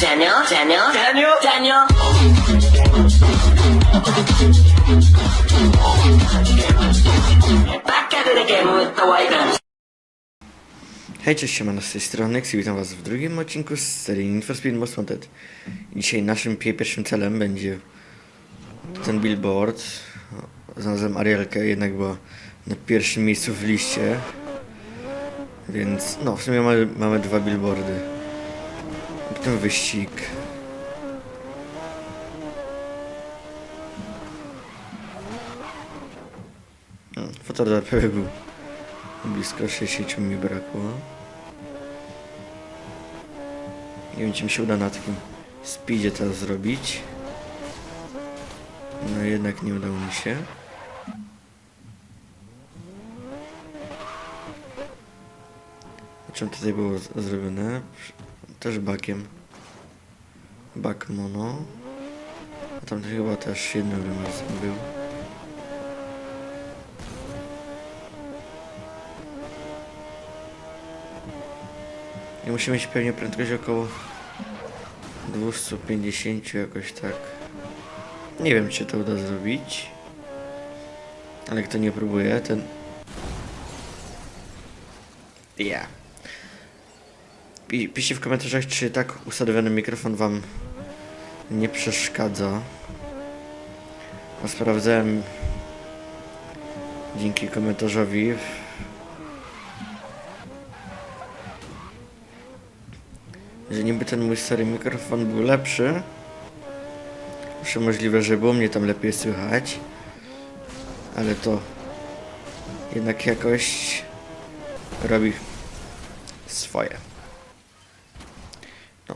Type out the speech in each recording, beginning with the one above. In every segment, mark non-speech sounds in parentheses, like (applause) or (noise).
Daniel, Daniel, Daniel, Daniel. Back at with the white. Hej, cześć, siemano, z tej strony X i witam was w drugim odcinku z serii Need for Speed Most Wanted. Dzisiaj naszym pie- pierwszym celem będzie ten billboard. Znalazłem Arielkę, jednak była na pierwszym miejscu w liście. Więc, no, w sumie mamy, mamy dwa billboardy. Potem wyścig. No, Fotoradar prawie był blisko 60 mi brakło. Nie wiem, czy mi się uda na takim speedzie teraz zrobić. No jednak nie udało mi się. Czym tutaj było zrobione? Też bakiem. Bak mono. A tam chyba też jedno wymaz był. I musimy mieć pewnie prędkość około 250 jakoś tak. Nie wiem czy to uda zrobić. Ale kto nie próbuje, ten... Ja. Pi- Piszcie w komentarzach, czy tak ustawiony mikrofon wam nie przeszkadza. Bo sprawdzałem dzięki komentarzowi że niby ten mój stary mikrofon był lepszy. Jeszcze możliwe, że było mnie tam lepiej słychać. Ale to jednak jakoś robi swoje.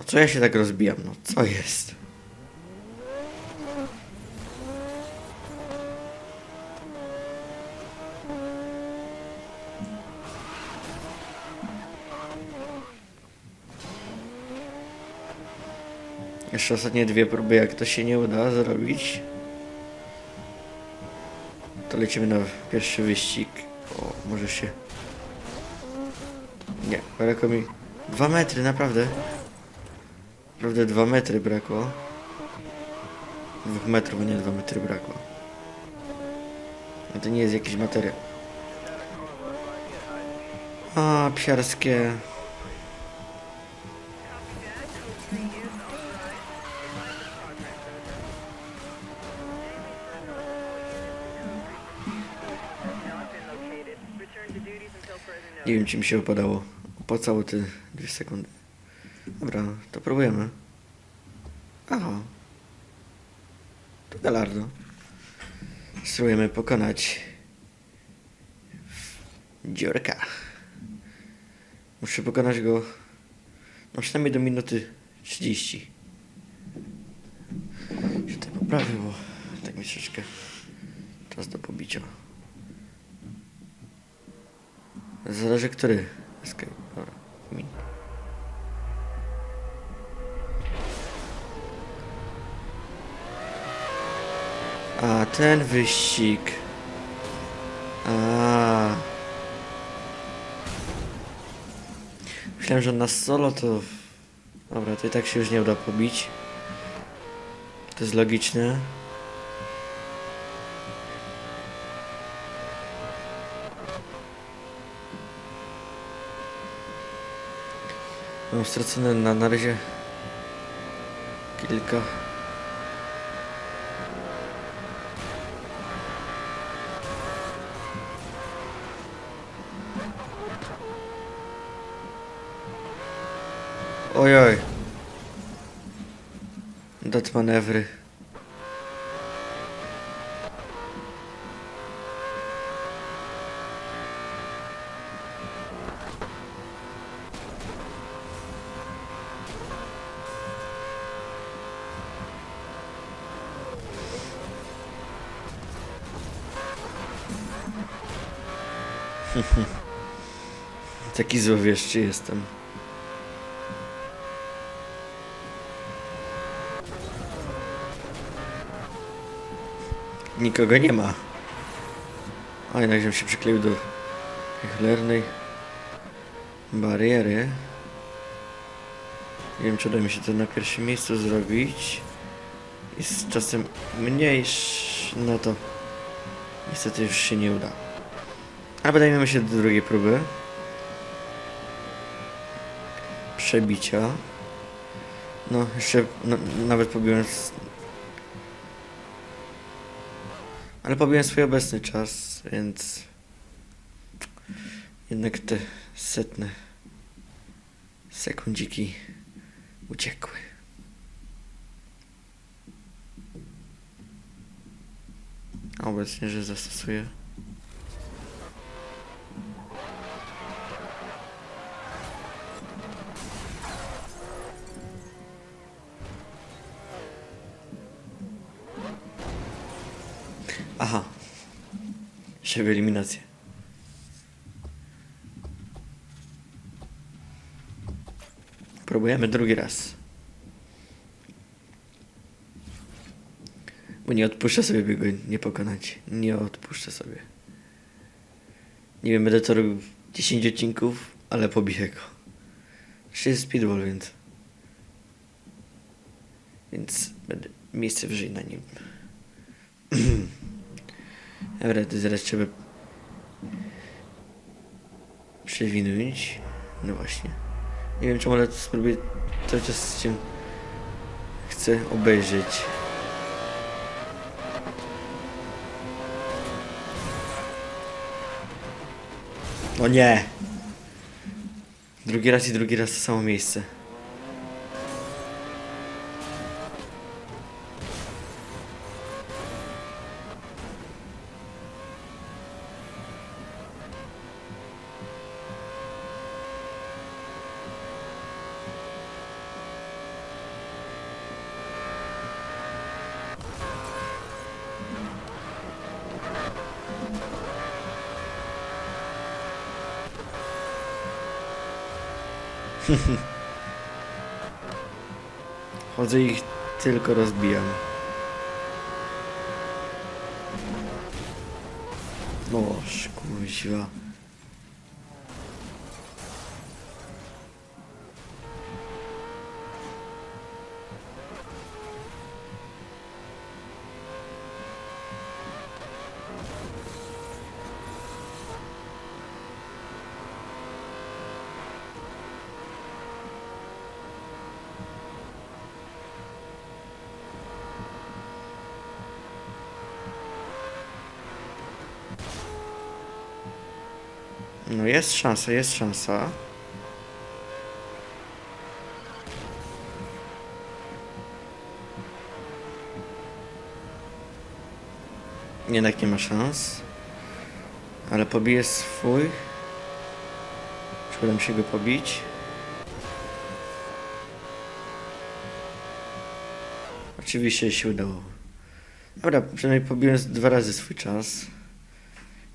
Co ja się tak rozbijam? No co jest? Jeszcze ostatnie dwie próby, jak to się nie uda zrobić. To lecimy na pierwszy wyścig. O, może się... Nie, brakło mi... Dwa metry, naprawdę. Naprawdę dwa metry brakło. Dwóch metrów, nie dwa metry brakło. No to nie jest jakiś materiał. A, psiarskie... Nie wiem, czy mi się opadało. Opłacało te dwie sekundy. Dobra, to próbujemy. Aha. To Galardo. Spróbujemy pokonać dziurka. Muszę pokonać go no przynajmniej do minuty 30. Się to poprawię, bo tak mi troszeczkę czas do pobicia. Zależy który. Escape. Dobra. Ten wyścig. A. Myślałem, że na solo to. Dobra, to i tak się już nie uda pobić. To jest logiczne. Mam stracone na, na razie kilka. Ojoj. Dat manewry. (laughs) Taki złowieszczy jestem. Nikogo nie ma. A jednak żebym się przykleił do tej bariery. Nie wiem, czy uda mi się to na pierwszym miejscu zrobić. Jest czasem mniejszy, no to niestety już się nie uda. Ale podejmiemy się do drugiej próby. Przebicia. No, jeszcze no, nawet pobiłem... Ale pobiłem swój obecny czas, więc... Jednak te setne sekundziki uciekły. A obecnie, że zastosuję. Jeszcze eliminację. Próbujemy drugi raz. Bo nie odpuszczę sobie, by go nie pokonać. Nie odpuszczę sobie. Nie wiem, będę to robił 10 odcinków, ale pobiję go. Jeszcze jest speedball, więc... Więc będę miejsce wyżej na nim. (clears throat) Dobra, to zaraz trzeba przewinąć. No właśnie. Nie wiem czemu, ale spróbuję cały czas się chcę obejrzeć. No nie! Drugi raz i drugi raz to samo miejsce. (laughs) Chodzę ich tylko rozbijam. Noż, kuźwa. No jest szansa, jest szansa. Jednak nie ma szans. Ale pobiję swój. Czy uda się go pobić? Oczywiście się udało. Dobra, przynajmniej pobiłem dwa razy swój czas.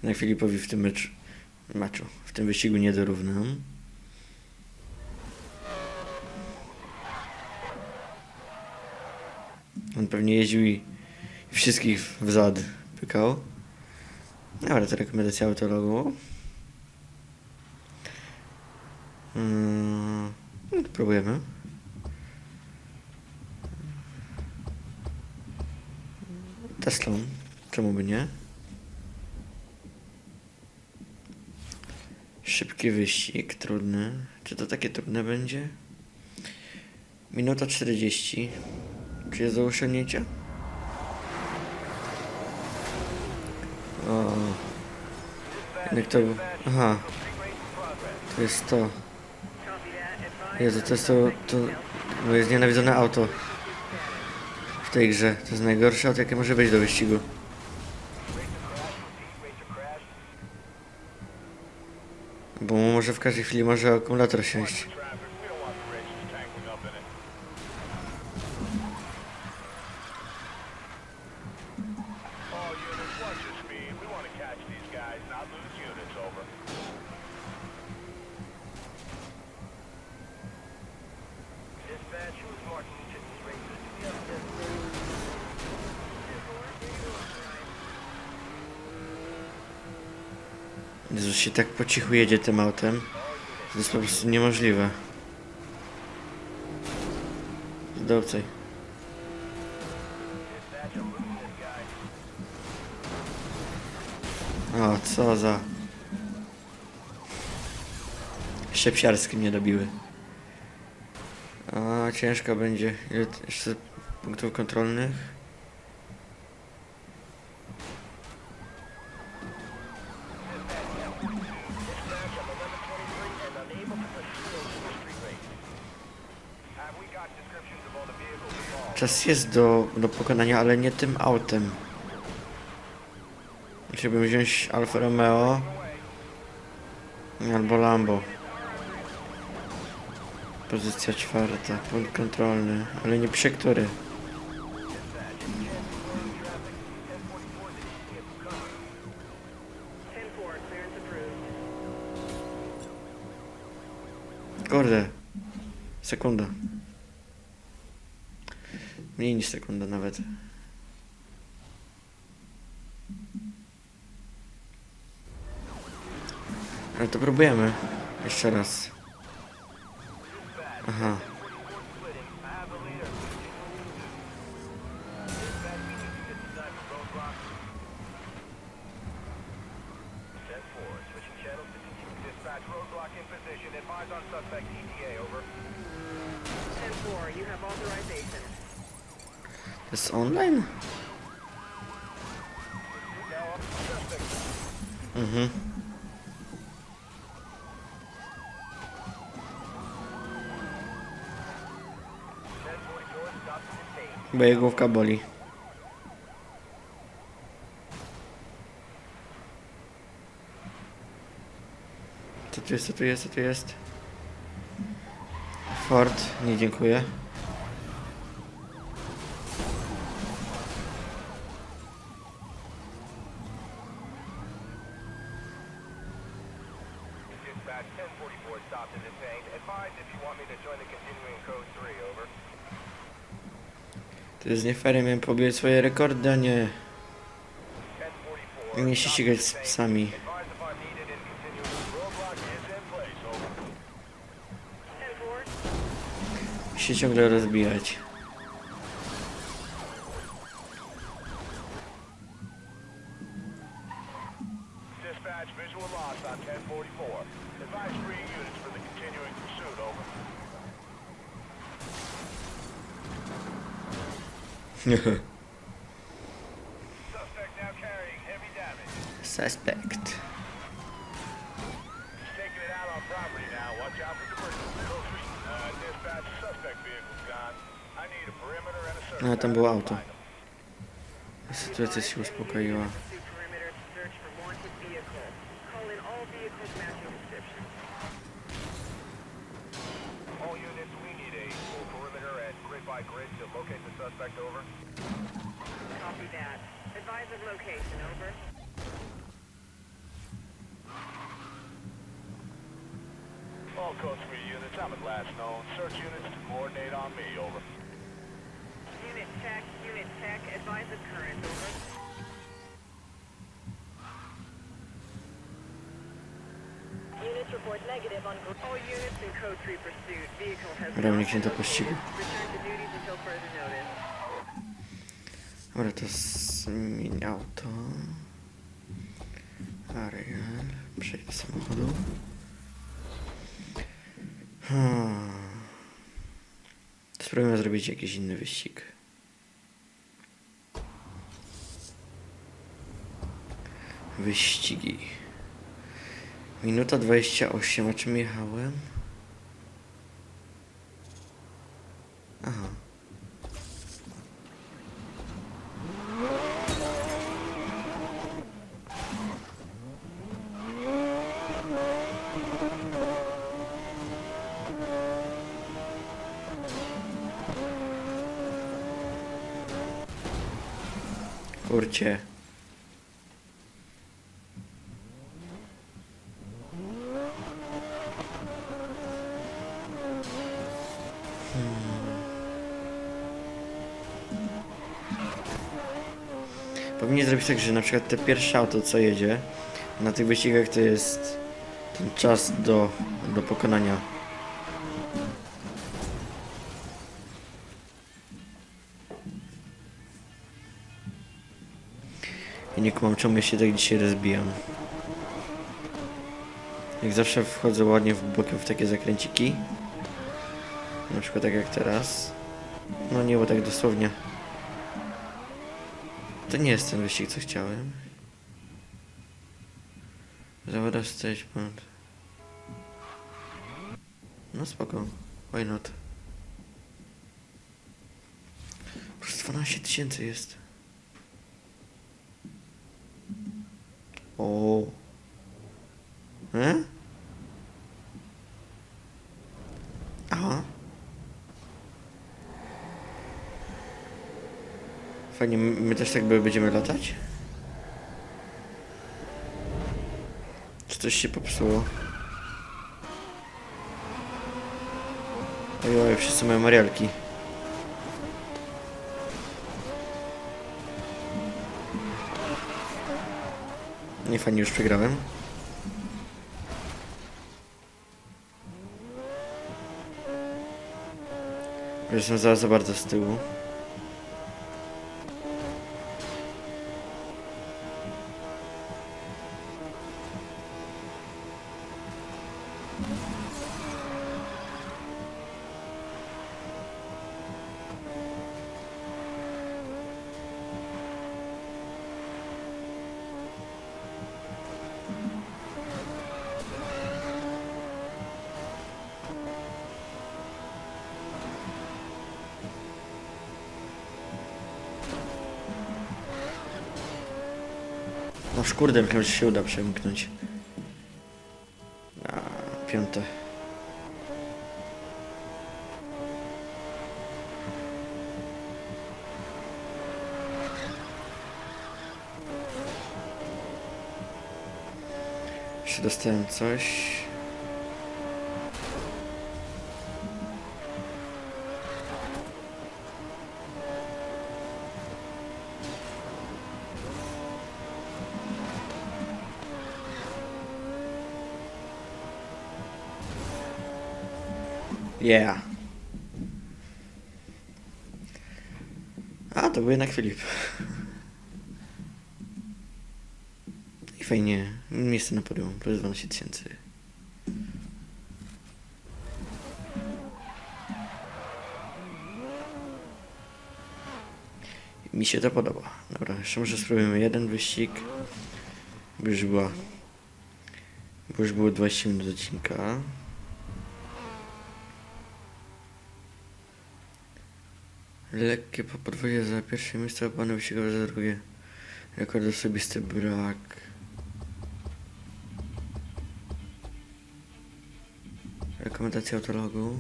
Na Filipowi w tym meczu, meczu w tym wyścigu nie dorównam. On pewnie jeździł i wszystkich w zad pykał. Dobra, to rekomendacja autologu. Mm, no próbujemy. Teslą. Czemu by nie? Szybki wyścig, trudny. Czy to takie trudne będzie? Minuta 40. Czy jest do osiągnięcia? O. Jak to... Aha. To jest to. Jezu, to jest to... to no jest nienawidzone auto. W tej grze. To jest najgorsze auto, jakie może być do wyścigu. Może w każdej chwili może akumulator siąść. Tak po cichu jedzie tym autem. To jest po prostu niemożliwe. Zdobcaj. O, co za... Jeszcze mnie dobiły. A ciężko będzie. Ile jeszcze punktów kontrolnych? Czas jest do, do pokonania, ale nie tym autem. Musiałbym wziąć Alfa Romeo albo Lambo. Pozycja czwarta, punkt kontrolny, ale nie przy który. Kurde, sekunda. Mniej niż sekunda nawet. Ale to próbujemy. Jeszcze raz. Aha. Bo jej główka boli. Co tu jest, co tu jest, co tu jest? Ford, nie dziękuję. Jest nie miałem pobiec swoje rekordy, a nie 1044. nie się ścigać z psami. Advise if I'm needed in continuing. Roadblock is in place, over. 10-4, się ciągle rozbijać. Search. No, tam było to auto. Sytuacja się uspokoiła. Advise location, over. All code three units, I'm at last known. Search units to coordinate on me, over. Unit check, unit check, advise of current, over. Units report negative on all units in code 3 pursuit. Vehicle has Ramnik się not to been Return to duties until further notice. Dobra, to zmieniał to. Ariel, przejdę samochodu. Hmm. Spróbujmy zrobić jakiś inny wyścig. Wyścigi. Minuta 28, a czym jechałem? Kurcie. Powinien zrobić tak, że na przykład te pierwsze auto co jedzie, Na tych wyścigach to jest ten czas do, do pokonania. Czemu ja się tak dzisiaj rozbijam. Jak zawsze wchodzę ładnie w bokiem w takie zakręciki. Na przykład tak jak teraz. No nie, bo tak dosłownie. To nie jest ten wyścig, co chciałem. Zawada stage point. No spoko. Why not? Plus 12 tysięcy jest. O. E? Aha. Fajnie, my też tak będziemy latać? Czy coś się popsuło? Ojoj, wszyscy mają marialki. Nie fajnie, już przegrałem. Jestem za, za bardzo z tyłu. Szkurde, myślałem, że się uda przemknąć. A, piąte. Jeszcze dostałem coś. Yeah. A, to był jednak Filip. I fajnie. Miejsce na podium. Plus 12 tysięcy. Mi się to podoba. Dobra, jeszcze może spróbujemy jeden wyścig. By już była... Bo już było 20 minut odcinka. Lekkie podwoje za pierwsze miejsce, a panu wyścigowe za drugie. Rekord osobisty brak. Rekomendacja autologu.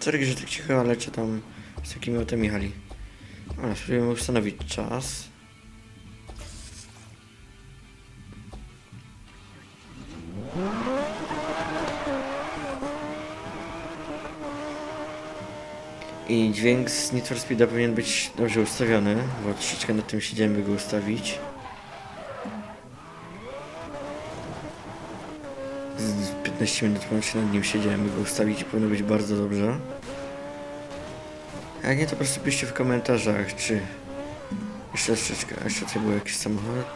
Sorry, że tak cicho, ale czy tam z jakimi autem jechali. Dobra, spróbujemy ustanowić czas. I dźwięk z Need for Speeda powinien być dobrze ustawiony, bo troszeczkę nad tym siedziałem, by go ustawić. Z 15 minut łącznie nad nim siedziałem, by go ustawić i powinno być bardzo dobrze. Jak nie, to po prostu piszcie w komentarzach, czy... Jeszcze troszeczkę, jeszcze tutaj był jakiś samochód.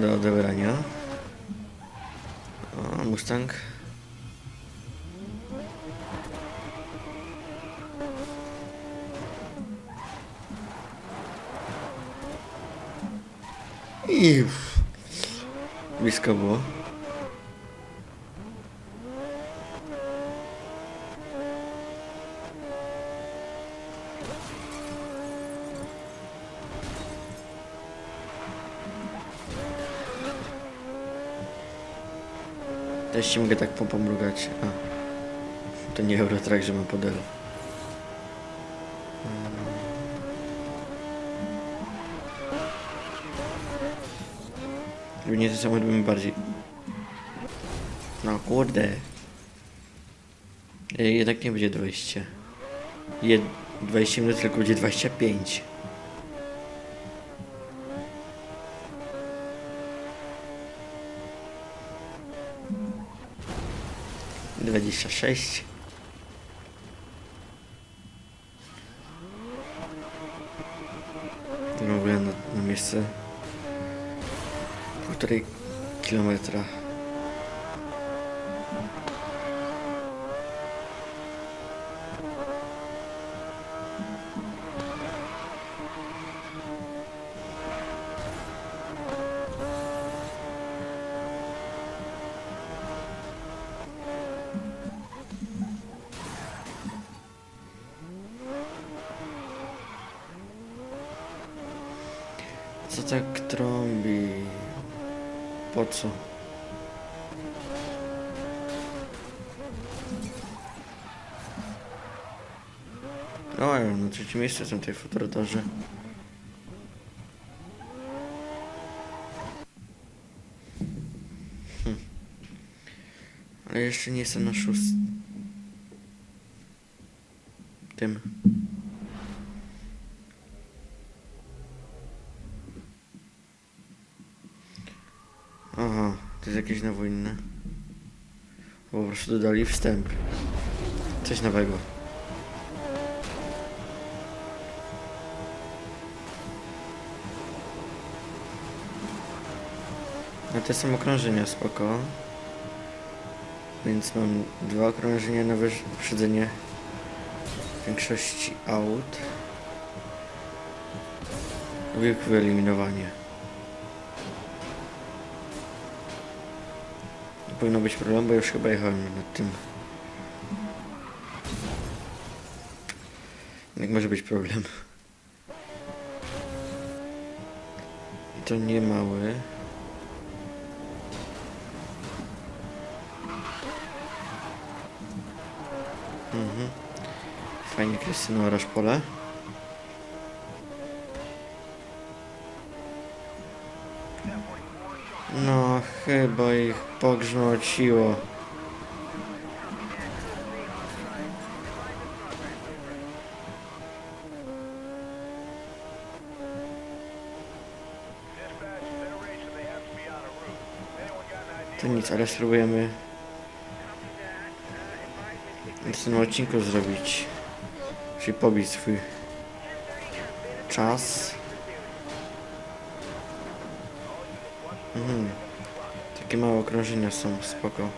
Do odebrania. O, Mustang. I... Blisko było. Też mogę tak pompą mrugać. A. To nie Eurotrack, że ma podel. Gdyby nie ten samochód bym bardziej... No kurde. Jednak nie będzie 20. Jed... 20 minut, tylko będzie 25. Dwadzieścia sześć. W ogóle na, na miejsce półtorej kilometra. Tak trąbi? Po co? No, na trzecim miejscu w tej fotoradarze. Hm. Ale jeszcze nie jestem na szóstym. Tym. Aha, to jest jakieś nowo inne. Po prostu dodali wstęp. Coś nowego. A te są okrążenia, spoko. Więc mam dwa okrążenia na wyprzedzenie większości aut. Wielkie wyeliminowanie. Powinno być problemu, bo już chyba jechałem nad tym. Jak może być problem? I to nie mały. Mhm. Fajnie Krystyna orasz pole. No, chyba ich pogrzmociło. To nic, ale spróbujemy w tym odcinku zrobić. Czyli pobić swój czas. Takie małe okrążenia są, spoko.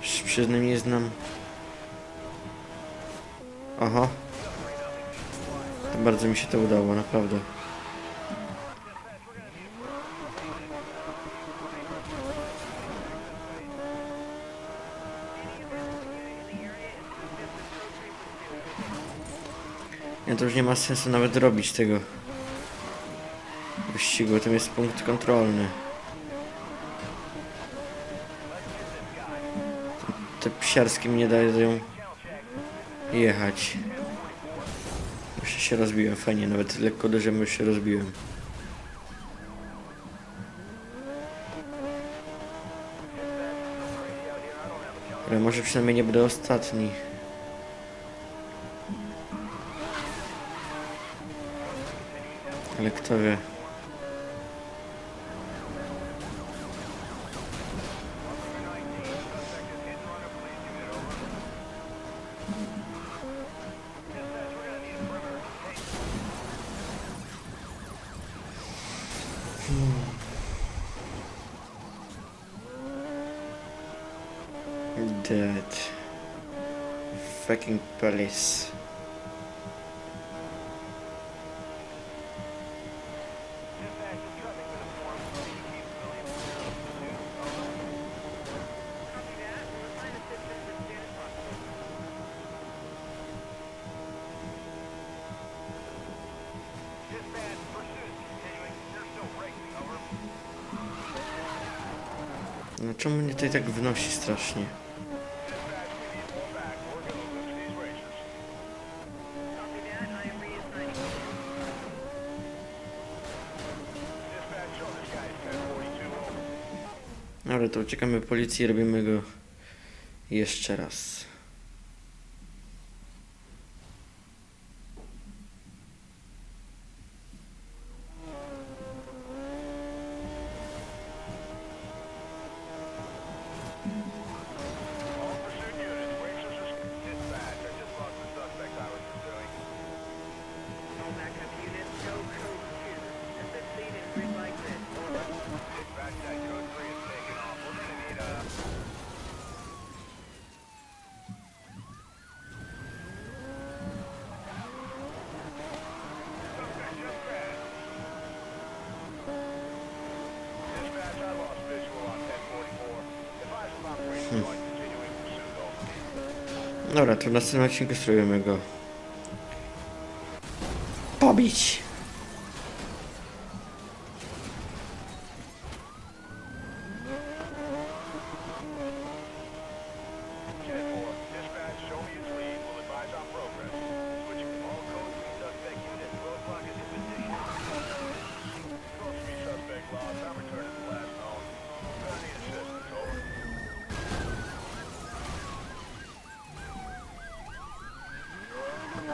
Przy- Przyznam, nie znam. Aha. To bardzo mi się to udało, naprawdę. Nie, to już nie ma sensu nawet robić tego wyścigu, tam jest punkt kontrolny. Te psiarskie mi nie dają jechać. Już się rozbiłem, fajnie, nawet lekko uderzyłem, już się rozbiłem. Ale może przynajmniej nie będę ostatni. Ale kto wie. Hmm. Dead. Fucking police. No czemu mnie tutaj tak wnosi strasznie? Dobra, to uciekamy policji i robimy go jeszcze raz. Dobra, to w następnym odcinku spróbujemy go pobić.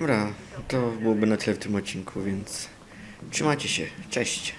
Dobra, to byłoby na tyle w tym odcinku, więc trzymajcie się, cześć!